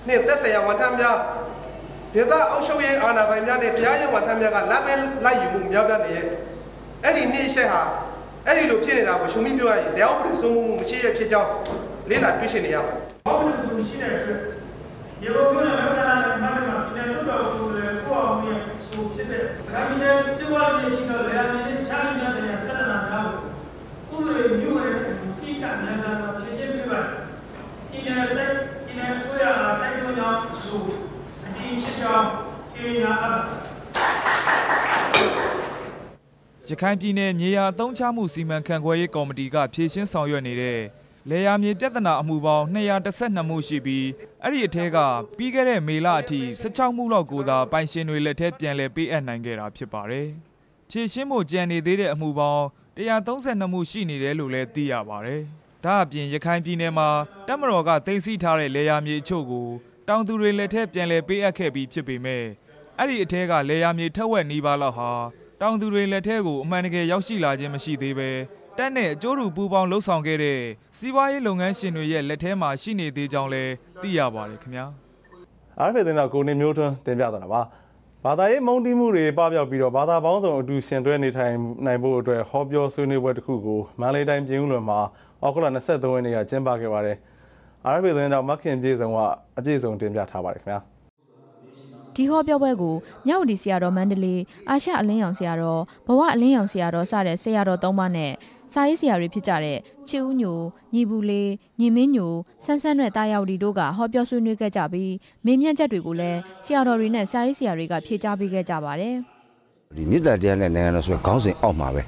နှင့်သက်ဆိုင်ရာဝန်ထမ်းများဒေသအောက်ချုပ်ရေးအာဏာပိုင်များနဲ့တရားရေးဝန်ထမ်းများကလက်ပဲလိုက်ယူမှုများပြတ်နေရဲ့အဲ့ဒီနေ့အချက်ဟာအဲ့ဒီလိုဖြစ်နေတာကိုရှုံမိပြောရရင်တရားဥပဒေစိုးမိုးမှုမရှိရဲ့ဖြစ်ကြောင်းလေးလာတွေ့ရှိနေရပါတယ်။ဘာလို့ဒီရှိတဲ့အတွက်ရေဘုံမျိုးနဲ့မဆလာနဲ့မတ်မှာဒီနေ့တို့တော်ကိုလေကိုအောင်ရဲ့ဆိုဖြစ် တဲ့ခါမီနဲ့ပြပွားရေးရှိတော့လေအမင်းနဲ့ချားမြတ်ဆိုင်ရာပြဿနာများကိုဥပဒေမျိုးနဲ့ပြည်ကမြန်ဆန်တော့ဖြစ်ရှင်းပြပါတယ်ဒီနေ့စက်ဒီနေ့ဆိုရတာတိုက်တွန်းကြောင်းဆိုအဒီဖြစ်ကြောင်းအေးညာအပ်ရခိုင်ပြည်နယ်မြေယာအသုံးချမှုစီမံခန့်ခွဲရေးကော်မတီကဖြည့်ရှင်းဆောင်ရွက်နေတဲ့ လေယာမြေပြဿနာအမှုပေါင်း212မှုရှိပြီးအဲ့ဒီအထက်ကပြီးခဲ့တဲ့မေလအထိ16မှုလောက်ကိုသာပိုင်ရှင်တွေလက်ထက်ပြန်လည်ပေးအပ်နိုင်ခဲ့တာဖြစ်ပါတယ်။ဖြည့်ရှင်းမှုကြံနေသေးတဲ့အမှုပေါင်း132မှုရှိနေတယ်လို့လည်းသိရပါတယ်။ဒါအပြင်ရခိုင်ပြည်နယ်မှာတပ်မတော်ကတင်စီထားတဲ့လေယာမြေအချို့ကိုတောင်သူတွေလက်ထက်ပြန်လည်ပေးအပ်ခဲ့ပြီးဖြစ်ပေမဲ့အဲ့ဒီအထက်ကလေယာမြေထက်ဝက်နီးပါးလောက်ဟာတောင်သူတွေလက်ထဲကိုအမှန်တကယ်ရောက်ရှိလာခြင်းမရှိသေးပဲ တက်နဲ့အကျိုးတူပူပေါင်းလှုပ်ဆောင်ခဲ့တဲ့ စီးပွားရေးလုပ်ငန်းရှင်တွေရဲ့လက်ထဲမှာရှိနေသေးကြောင်းလည်းသိရပါတယ်ခင်ဗျာအားရဖေတင်တော့ကိုနေမျိုးထွန်းတင်ပြသွားတာပါဘာသာရေးမုန်းတီးမှုတွေပပျောက်ပြီးတော့ဘာသာပေါင်းစုံအတူရှင်တွဲနေထိုင်နိုင်ဖို့အတွက်ဟောပြောဆွေးနွေးပွဲတစ်ခုကိုမန္တလေးတိုင်းပြည်ဦးလွင်မှာအောက်တိုဘာ23ရက်နေ့ကကျင်းပခဲ့ပါတယ်အားရဖေတင်တော့မခင်ပြေဆုံးကအပြည့်စုံတင်ပြထားပါတယ်ခင်ဗျာဒီဟောပြောပွဲကိုမြောက်ဒီဆရာတော်မန္တလေးအာရှအလင်းရောင်ဆရာတော်ဘဝအလင်းရောင်ဆရာတော်စတဲ့ဆရာတော်သုံးပါးနဲ့ စာရေးဆရာတွေဖြစ်ကြတဲ့ချစ်ဦးညိုညီဘူးလေးညီမင်းညိုဆန်းဆန်းနဲ့တာယောက်ဒီတို့ကဟောပြောဆွေးနွေးခဲ့ကြပြီးမေးမြန်းချက်တွေကိုလည်းဆရာတော်တွေနဲ့စာရေးဆရာတွေကဖြေကြားပေးခဲ့ကြပါတယ်ဒီမေတ္တာတရားနဲ့နိုင်ငံတော်ဆိုခေါင်းစဉ်အောက်မှာပဲ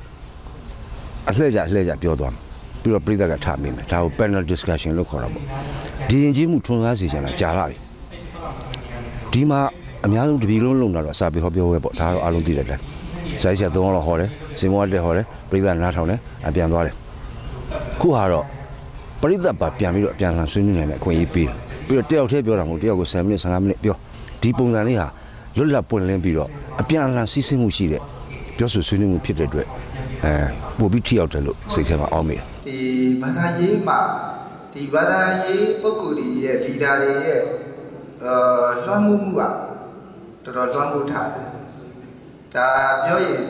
အလှည့်ကြအလှည့်ကြပြောသွားမယ်ပြီးတော့ပြည်သက်ကထားမိမယ်ဒါကို panel discussion လို့ခေါ်တာပေါ့ဒီရင်ကြီးမှုထွန်းကားစီချင်တာကြာလာပြီဒီမှာအများဆုံးတပီလုံးလုံးတာတော့စာပေဟောပြောပွဲပေါ့ဒါတော့အားလုံးသိတယ်တဲ့စာ ရေးဆရာသုံးအောင်ဟောတယ်စင်မောတက်ဟောတယ်ပြည်သက်နားထောင်တယ်အပြန်သွားတယ်ခုဟာတော့ပြည်သက်ပါပြန်ပြီးတော့အပြန်လှန်ဆွေးနွေးနိုင်တဲ့အခွင့်အရေးပေးတယ်ပြီးတော့တယောက်တည်းပြောတာမဟုတ်တယောက်ကို10မိနစ်15မိနစ်ပြောဒီပုံစံလေးဟာလွတ်လပ်ပွင့်လင်းပြီးတော့အပြန်အလှန်စီးဆင်းမှုရှိတဲ့ပြောဆိုဆွေးနွေးမှုဖြစ်တဲ့အတွက်အဲပို့ပြီးထိရောက်တယ်လို့စိတ်ထဲမှာအောင်းမိတယ်ဒီဘာသာရေးမှာဒီဘာသာရေးပုဂ္ဂိုလ်တွေရဲ့လီဒါတွေရဲ့အာလွှမ်းမိုးမှုကတော်တော်လွှမ်းမိုးထားတယ် ဒါပြောရင်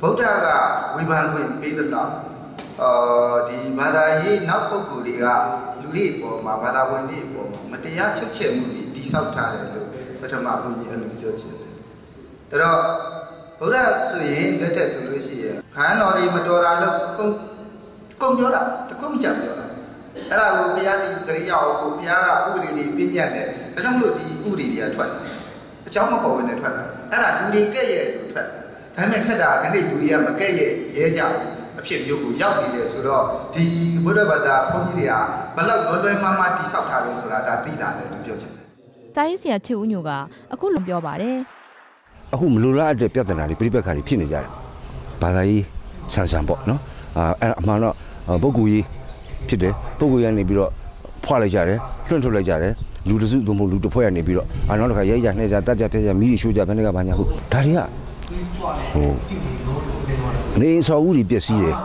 ဗုဒ္ဓကဝေဖန်ခွင့်ပေးတဲ့တော့အာဒီဘာသာရေးနောက်ပုဂ္ဂိုလ်တွေကလူတွေအပေါ်မှာဘာသာဝင်တွေအပေါ်မှာမတရားချုပ်ချယ်မှုတွေတိဆောက်ထားတယ်လို့ပထမဘုန်းကြီးအဲ့လိုပြောချင်တယ်ဒါတော့ဗုဒ္ဓဆိုရင်လက်ထက်ဆိုလို့ရှိရင်ခန္ဓာတော်တွေမတော်တာလို့အကုန်ကုန်ပြောတာတခုမကြပြောတာအဲ့ဒါကိုဘုရားစီတရိယာကိုဘုရားကဥပဒေတွေပြည့်ညတ်တယ်ဒါကြောင့်မလို့ဒီဥပဒေတွေကထွက်တယ် အကြောင်းမပေါ်ဘဲနဲ့ထွက်တာအဲ့ဒါလူတွေကဲ့ရဲ့လို့ထွက်တယ်ဒါပေမဲ့ခက်တာခဏလူတွေကမကဲ့ရဲ့ရဲကြဘူးအဖြစ်မျိုးကိုရောက်နေတယ်ဆိုတော့ဒီဘုရားဘာသာဘုန်းကြီးတွေကဘလောက်လွယ်လွယ်မှားမှားတိဆောက်ထားလို့ဆိုတာဒါသိတာတယ်လို့ပြောချင်တယ်စာရေးဆရာချစ်ဦးညိုကအခုလိုပြောပါတယ်အခုမလိုလားတဲ့ပြဿနာတွေပြိပက္ခတွေဖြစ်နေကြတယ်ဘာသာရေးဆန်ဆန်ပေါ့နော်အာအဲ့အမှန်တော့ပုဂ္ဂိုလ်ရေးဖြစ်တယ်ပုဂ္ဂိုလ်ရနေပြီးတော့ဖွာလိုက်ကြတယ်လွှင့်ထုတ်လိုက်ကြတယ် လူတစုသို့မဟုတ်လူတစ်ဖွဲ့ရနေပြီးတော့အာနောက်တစ်ခါရဲကြနှဲကြတတ်ကြပြကြမီးရှိုးကြဘယ်နဲ့ကဘာညာဟုတ်ဒါတွေကဟိုနေဆောက်ဦးတွေပျက်စီးတယ်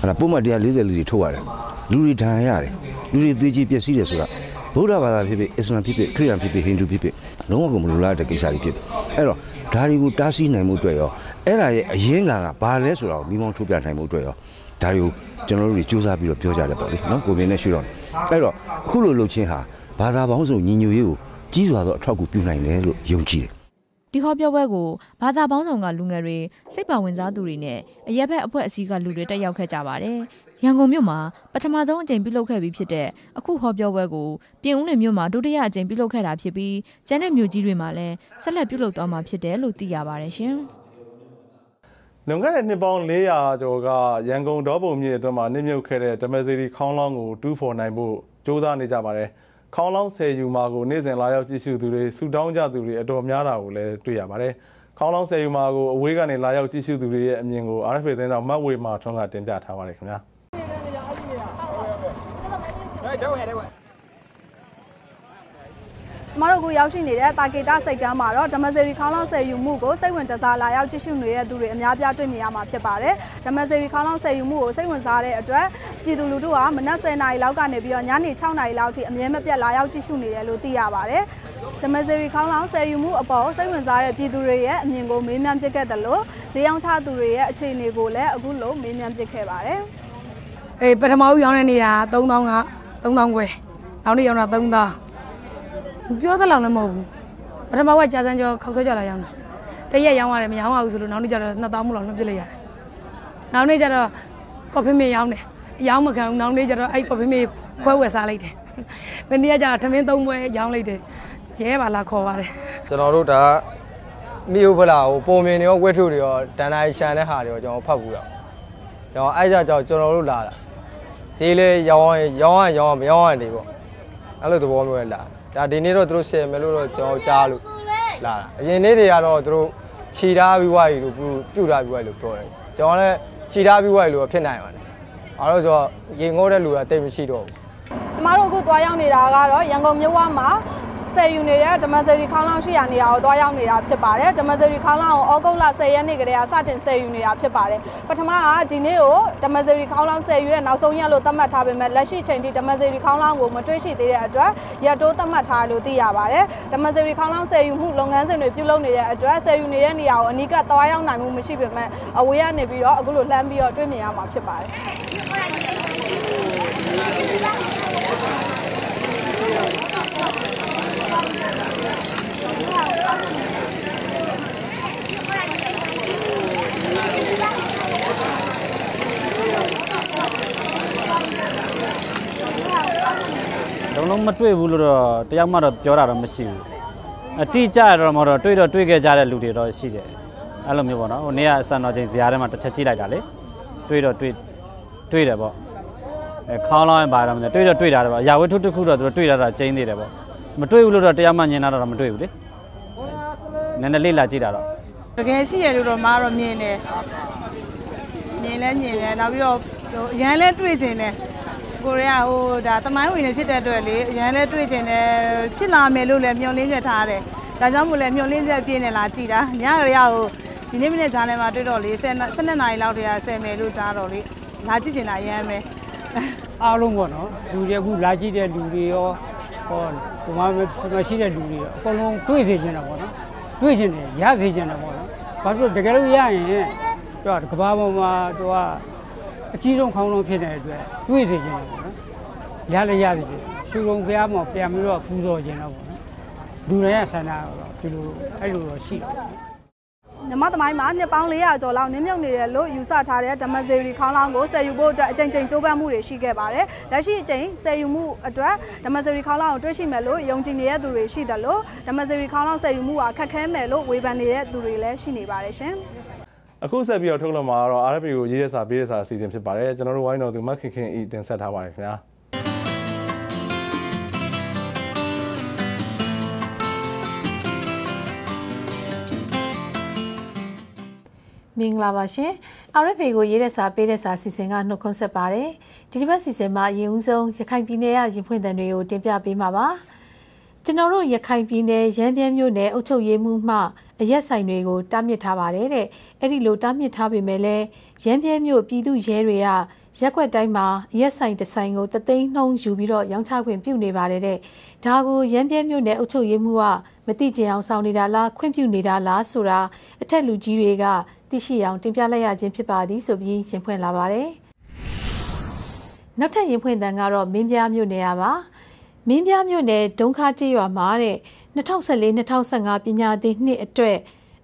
အဲ့ဒါပုံမှန်140လူတွေထုတ်ရတယ်လူတွေဒဏ်ရာရတယ်လူတွေသေချေပျက်စီးတယ်ဆိုတာဗုဒ္ဓဘာသာဖြစ်ဖြစ်အစ္စလာမ်ဖြစ်ဖြစ်ခရစ်ယာန်ဖြစ်ဖြစ်ဟိန္ဒူဖြစ်ဖြစ်လုံးဝကိုမလိုလားတဲ့ကိစ္စတွေဖြစ်တယ်အဲ့တော့ဒါတွေကိုတားဆီးနိုင်မှုအတွက်ရောအဲ့ဒါရဲ့အရင်းခံကဘာလဲဆိုတာကိုမိမောင်းထုတ်ပြနိုင်မှုအတွက်ရောဒါတွေကိုကျွန်တော်တို့တွေစူးစမ်းပြီးတော့ပြောကြတယ်ပေါ့လေနော်ကိုမြင်နဲ့ရှုတော့အဲ့တော့အခုလိုလှုပ်ချင်းဟာ ဘာသာပေါင်းစုံညီညွတ်ရေးကိုကြီးစွာသောအထောက်အကူပြုနိုင်တယ်လို့ယုံကြည်တယ်ဒီဒီဟောပြောပွဲကိုဘာသာပေါင်းစုံကလူငယ်တွေစိတ်ပါဝင်စားသူတွေနဲ့အရက်ဘက်အဖွဲ့အစည်းကလူတွေတက်ရောက်ခဲ့ကြပါတယ်။ရန်ကုန်မြို့မှာပထမဆုံးအကြိမ်ပြုလုပ်ခဲ့ပြီးဖြစ်တဲ့အခုဟောပြောပွဲကိုပြင်ဦးလွင်မြို့မှာဒုတိယအကြိမ်ပြုလုပ်ခဲ့တာဖြစ်ပြီးကျန်တဲ့မြို့ကြီးတွေမှာလည်းဆက်လက်ပြုလုပ်သွားမှာဖြစ်တယ်လို့သိရပါတယ်ရှင်။လွန်ခဲ့တဲ့နှစ်ပေါင်း400ကျော်ကရန်ကုန်ဒေါပုံမြစ်အတွင်းမှာနှိမ့်မြုပ်ခဲ့တဲ့ဓမ္မစီရီခေါင်းလောင်းကိုတူးဖော်နိုင်ဖို့စ조사နေကြပါတယ်။ ခေါင်းလောင်းဆယ်ယူမာကိုနေ့စဉ်လာရောက်ကြည့်ရှုသူတွေဆူတောင်းကြသူတွေအတော်များတာကိုလည်းတွေ့ရပါတယ်။ခေါင်းလောင်းဆယ်ယူမာကိုအဝေးကနေလာရောက်ကြည့်ရှုသူတွေရဲ့အမြင်ကို RFA သတင်းတော်မတ်ဝေမာထွန်းကတင်ပြထားပါတယ်ခင်ဗျာ။။ကျ မတို့အခုရောက်ရှိနေတဲ့တာကေတာစိတ်ကမ်းမှာတော့ဓမ္မစရီခေါင်းလောင်းဆယ်ယူမှုကိုစိတ်ဝင်စားလာရောက်ကြည့်ရှုနေတဲ့သူတွေအများပြားတွေ့မြင်ရမှာဖြစ်ပါတယ်။ဓမ္မစရီခေါင်းလောင်းဆယ်ယူမှုကိုစိတ်ဝင်စားတဲ့အတွက်ပြည်သူလူထုကမနက်10:00နာရီလောက်ကနေပြီးတော့ညနေ6:00နာရီလောက်ထိအမြဲမပြတ်လာရောက်ကြည့်ရှုနေတယ်လို့သိရပါတယ်။ဓမ္မစရီခေါင်းလောင်းဆယ်ယူမှုအပေါ်စိတ်ဝင်စားတဲ့ပြည်သူတွေရဲ့အမြင်ကိုမေးမြန်းပစ်ခဲ့တယ်လို့ဈေးရောင်းချသူတွေရဲ့အခြေအနေကိုလည်းအခုလိုမေးမြန်းပစ်ခဲ့ပါတယ်။အေးပထမဦးရောင်းတဲ့နေတာ3000က3000ခွဲနောက်နေ့ရောင်းတာ3000 ပြောသလောက်လည်းမဟုတ်ဘူးပထမကကြာစမ်းကျော်ခောက်ဆွဲကြလာရောင်းတာတရက်ရောင်းရတယ်မရောင်းရဘူးဆိုလို့နောက်နေ့ကျတော့2000မှုလောက်လွှတ်ပစ်လိုက်ရတယ်နောက်နေ့ကျတော့ကော်ဖီမေရောင်းတယ်ရောင်းမခံဘူးနောက်နေ့ကျတော့အဲ့ကော်ဖီမေခွဲဝယ်စားလိုက်တယ်မနေ့ကကျတော့ထမင်းသုံးပွဲရောင်းလိုက်တယ်ရဲပါလာခေါ်ပါတယ်ကျွန်တော်တို့ဒါမိယုဖလာကိုပုံမြင်တွေရောဝက်ထုတွေရောတန်တိုင်းရှန်တဲ့ဟာတွေရောကျွန်တော်ဖတ်ဘူးတော့ကျွန်တော်အဲ့ကြကြောင့်ကျွန်တော်တို့လာတာဈေးလေးရောင်းရောင်းရောင်းမရောင်းရနေပေါ့အဲ့လိုသဘောမျိုးလာ ဒါဒီနေ့တော့သူတို့ရှယ်မယ်လို့တော့ကျွန်တော်ကြားလို့လာတာအရင်နေ့တွေကတော့သူတို့ခြီထားပြီးွားရီလို့ပြုတ်ထားပြီးွားရီလို့ပြောတယ်ကျွန်တော်လည်းခြီထားပြီးွားရီလို့ဖြစ်နိုင်ပါတယ်အားလို့ဆိုတော့ရေငိုးတဲ့လူကတိတ်မရှိတော့ဘူးကျမတို့အခုသွားရောက်နေတာကတော့ရန်ကုန်မြို့ဝမှာ ဆယ်ယူနေတဲ့ဓမ္မစရီခေါင်းလောင်းရှိရာနေရာကိုသွားရောက်နေတာဖြစ်ပါတယ်ဓမ္မစရီခေါင်းလောင်းကိုဩဂုတ်လ10ရက်နေ့ကတည်းကစတင်ဆယ်ယူနေတာဖြစ်ပါတယ်ပထမကဒီနေ့ကိုဓမ္မစရီခေါင်းလောင်းဆယ်ယူတဲ့နောက်ဆုံးရက်လို့သတ်မှတ်ထားပေမဲ့လက်ရှိချိန်ထိဓမ္မစရီခေါင်းလောင်းကိုမတွေ့ရှိသေးတဲ့အတွက်ရက်တိုးသတ်မှတ်ထားလို့သိရပါတယ်ဓမ္မစရီခေါင်းလောင်းဆယ်ယူမှုလုပ်ငန်းစဉ်တွေပြုလုပ်နေတဲ့အတွက်ဆယ်ယူနေတဲ့နေရာကိုအနီးကပ်သွားရောက်နိုင်မှုမရှိပေမဲ့အဝေးကနေပြီးတော့အခုလိုလှမ်းပြီးတော့တွေ့မြင်ရမှာဖြစ်ပါတယ် လုံးလုံးမတွေ့ဘူးလို့တော့တယောက်မှတော့ပြောတာတော့မရှိဘူးအတိကျတော့မဟုတ်တော့တွေ့တော့တွေ့ခဲ့ကြတဲ့လူတွေတော့ရှိတယ်အဲ့လိုမျိုးပေါ့နော်ဟိုနေ့ကအစံတော်ချိန်ဇာတ်ထဲမှာတစ်ချက်ကြည့်လိုက်တာလေတွေ့တော့တွေ့တွေ့တယ်ပေါ့အဲခေါင်းလောင်းရင်ပါတော့မသိတွေ့တော့တွေ့တာတော့ရာဝတ္ထုတစ်ခုတော့သူတို့တွေ့တာတော့ကျင်းသေးတယ်ပေါ့မတွေ့ဘူးလို့တော့တယောက်မှညင်တာတော့မတွေ့ဘူးလေနည်းနည်းလေးလာကြည့်တာတော့တကယ်ရှိရလို့တော့မကတော့မြင်တယ်မြင်လဲမြင်တယ်နောက်ပြီးတော့ရန်လဲတွေ့ကျင်တယ် ကိုရီးယားဟိုဒါတမိုင်းဝင်နေဖြစ်တဲ့အတွက်လေရန်လဲတွေ့ကျင်တယ်ဖြစ်လာမယ်လို့လည်းမျှော်လင့်ချက်ထားတယ်ဒါကြောင့်မို့လဲမျှော်လင့်ချက်ပြည့်နေလာကြည့်တာညရရဟိုဒီနေ့မနေ့ဂျားထဲမှာတွေ့တော့လေ12နာရီလောက်တည်းက10မယ်လို့ကြားတော့လေလာကြည့်ကျင်တာရမ်းပဲအားလုံးပေါ့နော်လူတွေအခုလာကြည့်တဲ့လူတွေရောဟောဒီမှာမရှိတဲ့လူတွေရောအကုန်လုံးတွေ့စေချင်တာပေါ့နော်တွေ့ချင်တယ်ရစေချင်တာပေါ့နော်ဘာလို့တကယ်လို့ရရင်တော့ကဘာပေါ်မှာတော့ အကြီးဆုံးခေါင်းလုံးဖြစ်နေတဲ့အတွက်တွေ့စေချင်တယ်ပေါ့နော်ရလည်းရစေတယ်ရှူုံဖျားမှာပြန်ပြီးတော့ပူဇော်ခြင်းတော့ပေါ့နော်လူတွေရဲ့ဆန္ဒတော့ဒီလိုအဲ့လိုတော့ရှိတယ်မြမသမိုင်းမှာနှစ်ပေါင်း400ကျော်လောက်နင်းမြုပ်နေတယ်လို့ယူဆထားတဲ့ဓမ္မဇေရီခေါင်းလောင်းကိုဆယ်ယူဖို့အတွက်အကြိမ်ကြိမ်ကြိုးပမ်းမှုတွေရှိခဲ့ပါတယ်။လက်ရှိအကြိမ်ဆယ်ယူမှုအတွက်ဓမ္မဇေရီခေါင်းလောင်းကိုတွေ့ရှိမယ်လို့ယုံကြည်နေတဲ့သူတွေရှိတယ်လို့ဓမ္မဇေရီခေါင်းလောင်းဆယ်ယူမှုဟာခက်ခဲမယ်လို့ဝေဖန်နေတဲ့သူတွေလည်းရှိနေပါတယ်ရှင်။ အခုဆက်ပြီးတော့ထုတ်လွှင့်မှာတော့ RFA ကိုရေးရစာပေးရစာအစီအစဉ်ဖြစ်ပါတယ်ကျွန်တော်တို့ဝိုင်းတော်သူမခင်ခင်ဤတင်ဆက်ထားပါတယ်ခင်ဗျာ။မင်္ဂလာပါရှင် RFA ကိုရေးတဲ့စာပေးတဲ့စာစီစဉ်ကနှုတ်ခွန်းဆက်ပါတယ်ဒီတစ်ပတ်စီစဉ်မှာအရင်ဦးဆုံးရခိုင်ပြည်နယ်ကရင်ဖွင့်တဲ့တွေကိုတင်ပြပေးမှာပါကျွန်တော်တို့ရခိုင်ပြည်နယ်ရမ်းပြဲမြို့နယ်အုပ်ချုပ်ရေးမှူးမှ အရက်ဆိုင်တွေကိုတားမြစ်ထားပါတယ်တဲ့အဲ့ဒီလိုတားမြစ်ထားပေမဲ့လည်းရမ်းပြဲမြို့ပြည်သူရဲတွေကရက်ွက်တိုင်းမှာရက်ဆိုင်တဆိုင်ကိုတသိန်းနှုံးယူပြီးတော့ရောင်းချခွင့်ပြုနေပါတယ်တဲ့ဒါကိုရမ်းပြဲမြို့နယ်အုပ်ချုပ်ရေးမှူးကမတိကျအောင်ဆောင်နေတာလားခွင့်ပြုနေတာလားဆိုတာအထက်လူကြီးတွေကသိရှိအောင်တင်ပြလိုက်ရခြင်းဖြစ်ပါသည်ဆိုပြီးရင်ဖွင့်လာပါတယ်နောက်ထပ်ရင်ဖွင့်တန်ကတော့မင်းပြားမြို့နယ်ရပါမင်းပြားမြို့နယ်ဒုံခါကျေးရွာမှာတဲ့ 2014-2015ပညာသင်နှစ်အတွက်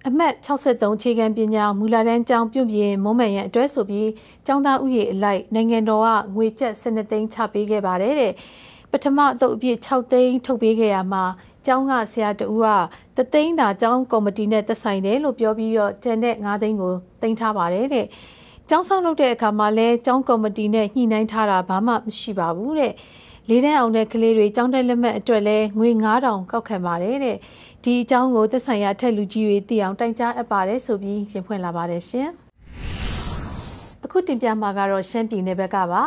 အမှတ်63အခြေခံပညာမူလာတန်းကျောင်းပြုပြင်မုံမှန်ရန်အတွက်ဆိုပြီးကျောင်းသားဥယေအလိုက်နိုင်ငံတော်ကငွေကျပ်12သိန်းချပေးခဲ့ပါတယ်တဲ့ပထမအသုတ်အပြည့်6သိန်းထုတ်ပေးခဲ့ရမှာကျောင်းကဆရာတူကတသိန်းသာကျောင်းကော်မတီနဲ့သက်ဆိုင်တယ်လို့ပြောပြီးတော့ကျန်တဲ့9သိန်းကိုတင်ထားပါတယ်တဲ့ကျောင်းဆောင်လုပ်တဲ့အခါမှာလဲကျောင်းကော်မတီနဲ့ညှိနှိုင်းထားတာဘာမှမရှိပါဘူးတဲ့ လေးတန်းအောင်တဲ့ကလေးတွေကျောင်းတက်လက်မှတ်အတွက်လဲငွေ9000ကောက်ခံပါတယ်တဲ့ဒီအကြောင်းကိုသက်ဆိုင်ရာထက်လူကြီးတွေသိအောင်တိုင်ကြားအပ်ပါတယ်ဆိုပြီးရင်ဖွင့်လာပါတယ်ရှင်အခုတင်ပြမှာကတော့ရှမ်းပြည်နယ်ဘက်ကပါ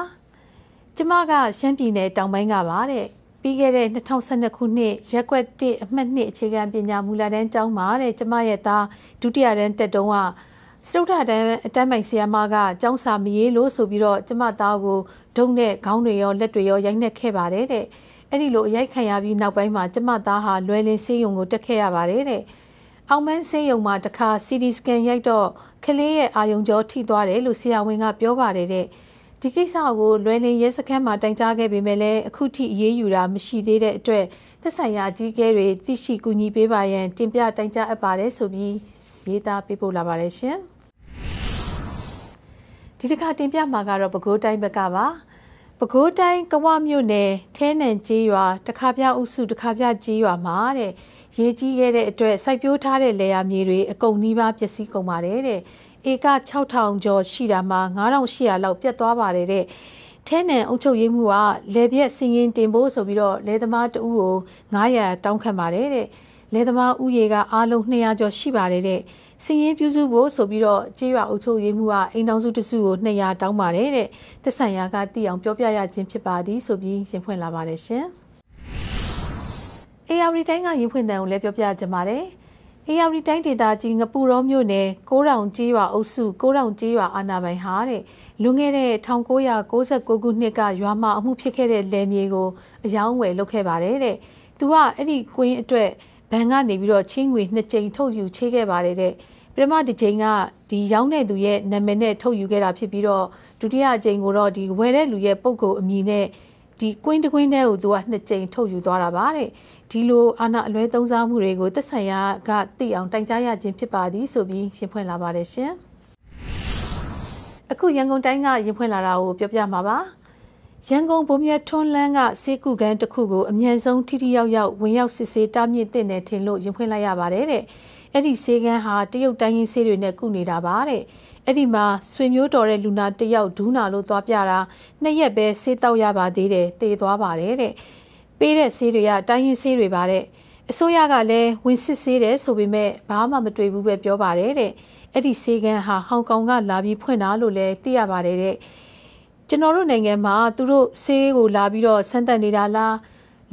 ကျမကရှမ်းပြည်နယ်တောင်ပိုင်းကပါတဲ့ပြီးခဲ့တဲ့2012ခုနှစ်ရက်ကွက်1အမှတ်2အခြေခံပညာမူလတန်းကျောင်းမှာတဲ့ကျမရဲ့သားဒုတိယတန်းတက်တုံးက စတုထတန်းအတန်းမိုင်ဆရာမကကျောင်းစာမရေးလို့ဆိုပြီးတော့ကျမသားကိုဒုံနဲ့ခေါင်းတွေရောလက်တွေရောရိုက်နှက်ခဲ့ပါတယ်တဲ့အဲ့ဒီလိုအရိုက်ခံရပြီးနောက်ပိုင်းမှာကျမသားဟာလွယ်လင်းဆေးရုံကိုတက်ခဲ့ရပါတယ်တဲ့အောင်မန်းဆေးရုံမှာတခါ CT scan ရိုက်တော့ကလေးရဲ့အာယုံကြောထိသွားတယ်လို့ဆရာဝန်ကပြောပါတယ်တဲ့ဒီကိစ္စကိုလွယ်လင်းရဲစခန်းမှာတိုင်ကြားခဲ့ပေမဲ့လည်းအခုထိအေးအေးယူတာမရှိသေးတဲ့အတွက်သက်ဆိုင်ရာအကြီးအကဲတွေသိရှိကူညီပေးပါရန်တင်ပြတိုင်ကြားအပ်ပါတယ်ဆိုပြီးရေးသားပေးပို့လာပါတယ်ရှင် ဒီတစ်ခါတင်ပြမှာကတော့ပဲခူးတိုင်းဘက်ကပါပဲခူးတိုင်းကဝမြို့နယ်ထဲနန်ကျေးရွာတခါပြအုပ်စုတခါပြကျေးရွာမှာတဲ့ရေကြီးခဲ့တဲ့အတွက်စိုက်ပျိုးထားတဲ့လယ်ယာမြေတွေအကုန်နီးပါးပျက်စီးကုန်ပါတယ်တဲ့ဧက6000ကျော်ရှိတာမှာ9800လောက်ပြတ်သွားပါတယ်တဲ့ထဲနန်အုပ်ချုပ်ရေးမှုကလေပြက်စင်ရင်တင်ဖို့ဆိုပြီးတော့လယ်သမားတဦးကို900တောင်းခံပါတယ်တဲ့လယ်သမားဥယေကအားလုံး200ကျော်ရှိပါတယ်တဲ့ စင်ရင်ပြုစုဖို့ဆိုပြီးတော့ကြေးရွာအုပ်ချုပ်ရေးမှုကအိမ်တောင်စုတစုကို200တောင်းပါတယ်တဲ့သက်ဆိုင်ရာကတည်အောင်ပြောပြရခြင်းဖြစ်ပါသည်ဆိုပြီးရင်ဖွင့်လာပါတယ်ရှင်။ AR တိုင်းကရင်ဖွင့်တဲ့ကိုလည်းပြောပြကြပါတယ်။ AR တိုင်းဒေသကြီးငပူရောမြို့နယ်ကိုးတောင်ကျေးရွာအုပ်စုကိုးတောင်ကျေးရွာအာနာပိုင်ဟာတဲ့လွန်ခဲ့တဲ့1969ခုနှစ်ကရွာမှာအမှုဖြစ်ခဲ့တဲ့လယ်မြေကိုအယောင်းဝယ်လုပ်ခဲ့ပါတယ်တဲ့။သူကအဲ့ဒီကွင်းအတွက် ဘဏ်ကနေပြီးတော့ချင်းငွေနှစ်ကြိမ်ထုတ်ယူချေးခဲ့ပါတယ်တဲ့ပထမတစ်ကြိမ်ကဒီရောင်းတဲ့သူရဲ့နာမည်နဲ့ထုတ်ယူခဲ့တာဖြစ်ပြီးတော့ဒုတိယအကြိမ်ကိုတော့ဒီဝယ်တဲ့လူရဲ့ပုံကိုအမည်နဲ့ဒီကွင်းတကွင်းတဲ့ကိုသူကနှစ်ကြိမ်ထုတ်ယူသွားတာပါတဲ့ဒီလိုအာဏာအလွဲသုံးစားမှုတွေကိုသက်ဆိုင်ရာကသိအောင်တိုင်ကြားရခြင်းဖြစ်ပါသည်ဆိုပြီးရှင်းဖွင့်လာပါတယ်ရှင်အခုရန်ကုန်တိုင်းကရင်ဖွင့်လာတာကိုပြောပြမှာပါ ရန်ကုန်ဗိုလ်မြတ်ထွန်းလန်းကစေကူကန်တစ်ခုကိုအမြန်ဆုံးထိထိရောက်ရောက်ဝင်ရောက်စစ်ဆေးတားမြစ်တဲ့နယ်ထင်လို့ရင်ဖွင့်လိုက်ရပါတယ်တဲ့အဲ့ဒီစေကန်ဟာတရုတ်တိုင်းရင်းဆေးတွေနဲ့ကုနေတာပါတဲ့အဲ့ဒီမှာဆွေမျိုးတော်တဲ့လူနာတယောက်ဒူးနာလို့သွားပြတာနှစ်ရက်ပဲဆေးတောက်ရပါသေးတယ်တေသွားပါတယ်တဲ့ပေးတဲ့ဆေးတွေကတိုင်းရင်းဆေးတွေပါတဲ့အစိုးရကလည်းဝင်စစ်ဆေးတယ်ဆိုပေမဲ့ဘာမှမတွေ့ဘူးပဲပြောပါတယ်တဲ့အဲ့ဒီစေကန်ဟာဟောင်ကောင်ကလာပြီးဖွင့်တာလို့လည်းသိရပါတယ်တဲ့ ကျွန်တော်တို့နိုင်ငံမှာသူတို့ဆေးကိုလာပြီးတော့ဆန်းသက်နေတာလား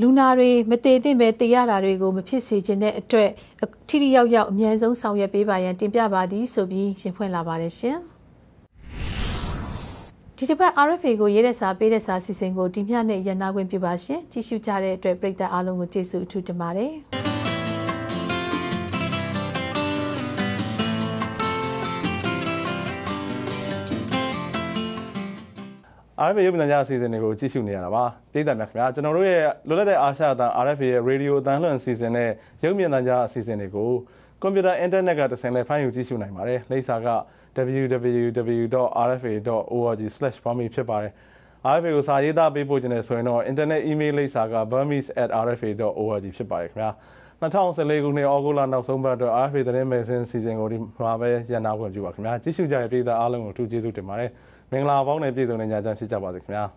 လူနာတွေမတည်သင့်ပဲတည်ရတာတွေကိုမဖြစ်စေချင်တဲ့အတွက်ထိထိရောက်ရောက်အမြန်ဆုံးဆောင်ရွက်ပေးပါရန်တင်ပြပါသည်ဆိုပြီးရှင်ဖွင့်လာပါတယ်ရှင်ဒီတစ်ပတ် RFA ကိုရေးတဲ့စာပေးတဲ့စာစီစဉ်ကိုဒီမျှနဲ့ရန်နာခွင့်ပြုပါရှင်ကြည့်ရှုကြတဲ့အတွက်ပရိသတ်အားလုံးကိုကျေးဇူးအထူးတင်ပါတယ်။ RFA ရုပ်မြင်သံကြားအစီအစဉ်တွေကိုကြည့်ရှုနေရတာပါ။ပြည်သက်များခင်ဗျာကျွန်တော်တို့ရဲ့လွတ်လပ်တဲ့အာရှအသံ RFA ရဲ့ရေဒီယိုအသံလွှင့်အစီအစဉ်နဲ့ရုပ်မြင်သံကြားအစီအစဉ်တွေကိုကွန်ပျူတာအင်တာနက်ကတဆင့်လည်းဖိုင်ယူကြည့်ရှုနိုင်ပါတယ်။လိပ်စာက www.rfa.org/burmese ဖြစ်ပါတယ်။ RFA ကိုစာရေးသားပေးပို့ခြင်းနဲ့ဆိုရင်တော့ internet email လိပ်စာက burmese@rfa.org ဖြစ်ပါတယ်ခင်ဗျာ။2014ခုနှစ်ဩဂုတ်လနောက်ဆုံးပတ်အတွက် RFA သတင်းမဂ္ဂဇင်းစီစဉ်ကိုဒီမှာပဲရန်နာခွင့်ပြုပါခင်ဗျာ။ကြည့်ရှုကြတဲ့ပြည်သားအားလုံးကိုအထူးကျေးဇူးတင်ပါတယ်။ မင်္ဂလာပေါင်းနဲ့ပြည့်စုံတဲ့ညချမ်းဖြစ်ကြပါစေခင်ဗျာ။